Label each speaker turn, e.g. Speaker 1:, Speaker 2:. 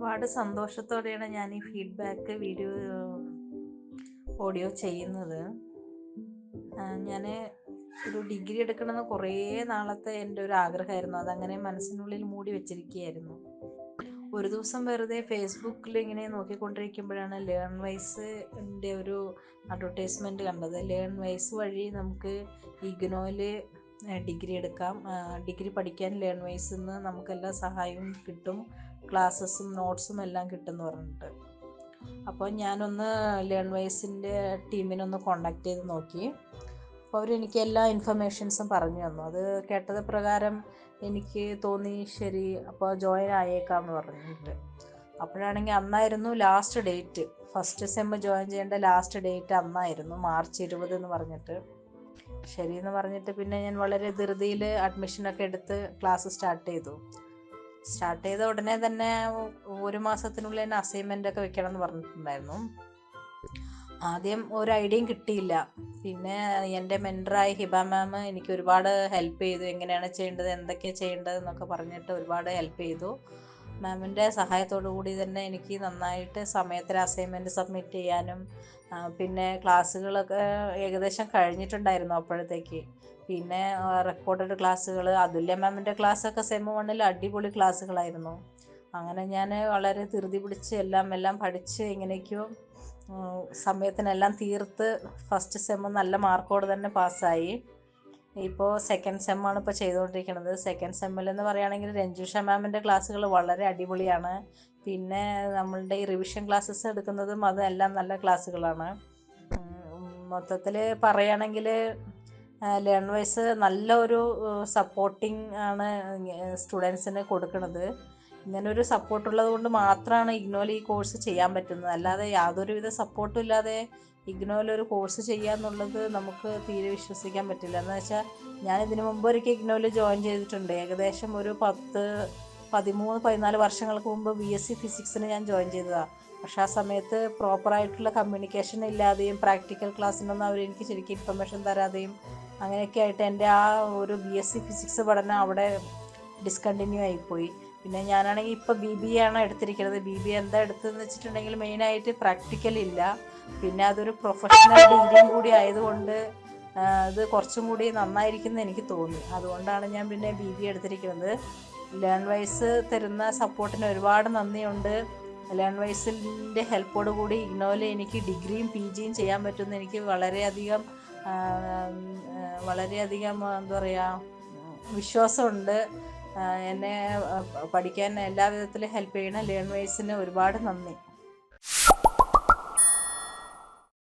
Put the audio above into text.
Speaker 1: ഒരുപാട് സന്തോഷത്തോടെയാണ് ഞാൻ ഈ ഫീഡ്ബാക്ക് വീഡിയോ ഓഡിയോ ചെയ്യുന്നത് ഞാൻ ഒരു ഡിഗ്രി എടുക്കണമെന്ന് കുറേ നാളത്തെ എന്റെ ഒരു ആഗ്രഹമായിരുന്നു. അതങ്ങനെ മനസ്സിനുള്ളിൽ മൂടി വെച്ചിരിക്കുകയായിരുന്നു. ഒരു ദിവസം വെറുതെ ഫേസ്ബുക്കിൽ ഇങ്ങനെ നോക്കിക്കൊണ്ടിരിക്കുമ്പോഴാണ് ലേൺ വൈസിന്റെ ഒരു അഡ്വർടൈസ്മെന്റ് കണ്ടത്. ലേൺ വൈസ് വഴി നമുക്ക് ഇഗ്നോയിൽ ഡിഗ്രി എടുക്കാം. ഡിഗ്രി പഠിക്കാൻ ലേൺ വൈസിൽ നിന്ന് നമുക്കെല്ലാ സഹായവും കിട്ടും. ക്ലാസ്സസും നോട്ട്സും എല്ലാം കിട്ടുമെന്ന് പറഞ്ഞിട്ട്. അപ്പോൾ ഞാനൊന്ന് ലേൺ വൈസിന്റെ ടീമിനൊന്ന് കോണ്ടാക്ട് ചെയ്ത് നോക്കി. അപ്പോൾ അവരെനിക്ക് എല്ലാ ഇൻഫർമേഷൻസും പറഞ്ഞു തന്നു. അത് കേട്ടത് പ്രകാരം എനിക്ക് തോന്നി ശരി അപ്പോൾ ജോയിൻ ആയേക്കാമെന്ന് പറഞ്ഞിട്ട് അപ്പോഴാണെങ്കിൽ അന്നായിരുന്നു last date. First sem join ചെയ്യേണ്ട ലാസ്റ്റ് ഡേറ്റ് അന്നായിരുന്നു. മാർച്ച് ഇരുപത് എന്ന് പറഞ്ഞിട്ട്. ശരി എന്ന് പറഞ്ഞിട്ട് പിന്നെ ഞാൻ വളരെ ധൃതിയിൽ അഡ്മിഷനൊക്കെ എടുത്ത് ക്ലാസ് സ്റ്റാർട്ട് ചെയ്തു. സ്റ്റാർട്ട് ചെയ്ത ഉടനെ തന്നെ ഒരു മാസത്തിനുള്ളിൽ തന്നെ അസൈൻമെന്റ് ഒക്കെ വെക്കണം എന്ന് പറഞ്ഞിട്ടുണ്ടായിരുന്നു. ആദ്യം ഒരു ഐഡിയയും കിട്ടിയില്ല. പിന്നെ എന്റെ മെന്ററായ ഹിബ മാം എനിക്ക് ഒരുപാട് ഹെൽപ്പ് ചെയ്തു. എങ്ങനെയാണ് ചെയ്യേണ്ടത്? എന്തൊക്കെയാണ് ചെയ്യേണ്ടത് എന്നൊക്കെ പറഞ്ഞിട്ട് ഒരുപാട് ഹെൽപ്പ് ചെയ്തു. മാമിന്റെ സഹായത്തോടു കൂടി തന്നെ എനിക്ക് നന്നായിട്ട് സമയത്തിന് അസൈൻമെന്റ് സബ്മിറ്റ് ചെയ്യാനും പിന്നെ ക്ലാസ്സുകളൊക്കെ ഏകദേശം കഴിഞ്ഞിട്ടുണ്ടായിരുന്നു അപ്പോഴത്തേക്ക്. പിന്നെ റെക്കോർഡഡ് ക്ലാസ്സുകൾ അതുല്യ മാമിന്റെ ക്ലാസ്സൊക്കെ സെം വണ്ണിൽ അടിപൊളി ക്ലാസ്സുകളായിരുന്നു. അങ്ങനെ ഞാൻ വളരെ ധൃതി പിടിച്ച് എല്ലാം എല്ലാം പഠിച്ച് എങ്ങനെയൊക്കെയോ സമയത്തിനെല്ലാം തീർത്ത് ഫസ്റ്റ് സെമ്മ് നല്ല മാർക്കോടെ തന്നെ പാസ്സായി ഇപ്പോൾ സെക്കൻഡ് സെമ്മാണ് ഇപ്പോൾ ചെയ്തുകൊണ്ടിരിക്കുന്നത് സെക്കൻഡ് സെമ്മിലെന്ന് പറയുകയാണെങ്കിൽ രഞ്ജുഷ മാമിന്റെ ക്ലാസ്സുകൾ വളരെ അടിപൊളിയാണ്. പിന്നെ നമ്മളുടെ ഈ റിവിഷൻ ക്ലാസ്സസ് എടുക്കുന്നതും അതെല്ലാം നല്ല ക്ലാസ്സുകളാണ് മൊത്തത്തിൽ പറയുകയാണെങ്കിൽ ലേൺ വൈസ് നല്ല ഒരു സപ്പോർട്ടിങ് ആണ് സ്റ്റുഡൻസിന് കൊടുക്കുന്നത് ഇങ്ങനൊരു സപ്പോർട്ടുള്ളത് കൊണ്ട് മാത്രമാണ് ഇഗ്നോയിൽ ഈ കോഴ്സ് ചെയ്യാൻ പറ്റുന്നത്. അല്ലാതെ യാതൊരുവിധ സപ്പോർട്ടും ഇല്ലാതെ ഇഗ്നോയിൽ ഒരു കോഴ്സ് ചെയ്യുക എന്നുള്ളത് നമുക്ക് തീരെ വിശ്വസിക്കാൻ പറ്റില്ല. എന്ന് വെച്ചാൽ ഞാൻ ഇതിനു മുമ്പ് ഒരിക്കൽ ഇഗ്നോയിൽ ജോയിൻ ചെയ്തിട്ടുണ്ട്. ഏകദേശം ഒരു പത്ത് പതിമൂന്ന് പതിനാല് വർഷങ്ങൾക്ക് മുമ്പ് ബി എസ് സി ഫിസിക്സിന് ഞാൻ ജോയിൻ ചെയ്തതാണ് പക്ഷേ ആ സമയത്ത് പ്രോപ്പറായിട്ടുള്ള കമ്മ്യൂണിക്കേഷൻ ഇല്ലാതെയും പ്രാക്ടിക്കൽ ക്ലാസ്സിനൊന്നും അവർ എനിക്ക് ശരിക്കും ഇൻഫർമേഷൻ തരാതെയും അങ്ങനെയൊക്കെ ആയിട്ട് എന്റെ ആ ഒരു ബി എസ് സി ഫിസിക്സ് പഠനം അവിടെ ഡിസ്കണ്ടിന്യൂ ആയിപ്പോയി. പിന്നെ ഞാനാണെങ്കിൽ ഇപ്പോൾ ബി ബി ആണ് എടുത്തിരിക്കുന്നത്? ബി ബി എന്താ എടുത്തതെന്ന് വെച്ചിട്ടുണ്ടെങ്കിൽ മെയിനായിട്ട് പ്രാക്ടിക്കൽ ഇല്ല. പിന്നെ അതൊരു പ്രൊഫഷണൽ ഡിഗ്രിയും കൂടി ആയതുകൊണ്ട് ഇത് കുറച്ചും കൂടി നന്നായിരിക്കും എന്ന് എനിക്ക് തോന്നി. അതുകൊണ്ടാണ് ഞാൻ പിന്നെ ബി ബി എടുത്തിരിക്കുന്നത്. ലേൺ വൈസ് തരുന്ന സപ്പോർട്ടിന് ഒരുപാട് നന്ദിയുണ്ട്. ലേൺ വൈസിന്റെ ഹെൽപ്പോട് കൂടി ഇഗ്നോയിൽ എനിക്ക് ഡിഗ്രിയും പി ജിയും ചെയ്യാൻ പറ്റുമെന്ന് എനിക്ക് വളരെയധികം വളരെയധികം എന്താ പറയുക വിശ്വാസമുണ്ട്. എന്നെ പഠിക്കാൻ എല്ലാ വിധത്തിലും ഹെൽപ്പ് ചെയ്യണ ലേൺ വൈസിന് ഒരുപാട് നന്ദി.